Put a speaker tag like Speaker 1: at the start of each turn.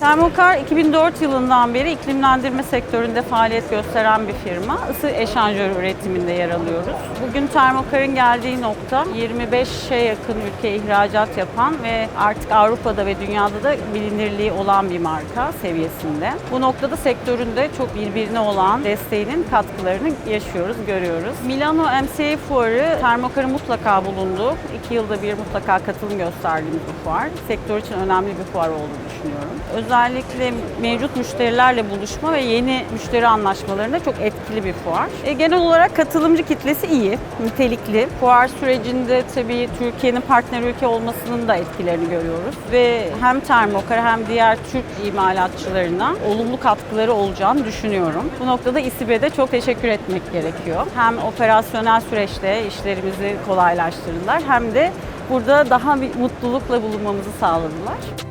Speaker 1: Termokar 2004 yılından beri iklimlendirme sektöründe faaliyet gösteren bir firma. Isı eşanjör üretiminde yer alıyoruz. Bugün Termokar'ın geldiği nokta 25'e yakın ülkeye ihracat yapan ve artık Avrupa'da ve dünyada da bilinirliği olan bir marka seviyesinde. Bu noktada sektöründe çok birbirine olan desteğinin katkılarını yaşıyoruz, görüyoruz. Milano MCA fuarı Termokar'ın mutlaka bulunduğu, iki yılda bir mutlaka katılım gösterdiğimiz bir fuar. Sektör için önemli bir fuar olduğunu düşünüyorum. Özellikle mevcut müşterilerle buluşma ve yeni müşteri anlaşmalarında çok etkili bir fuar. E, genel olarak katılımcı kitlesi iyi, nitelikli. Fuar sürecinde tabii Türkiye'nin partner ülke olmasının da etkilerini görüyoruz. Ve hem Termokar hem diğer Türk imalatçılarına olumlu katkıları olacağını düşünüyorum. Bu noktada İSİB'e çok teşekkür etmek gerekiyor. Hem operasyonel süreçte işlerimizi kolaylaştırdılar hem de burada daha bir mutlulukla bulunmamızı sağladılar.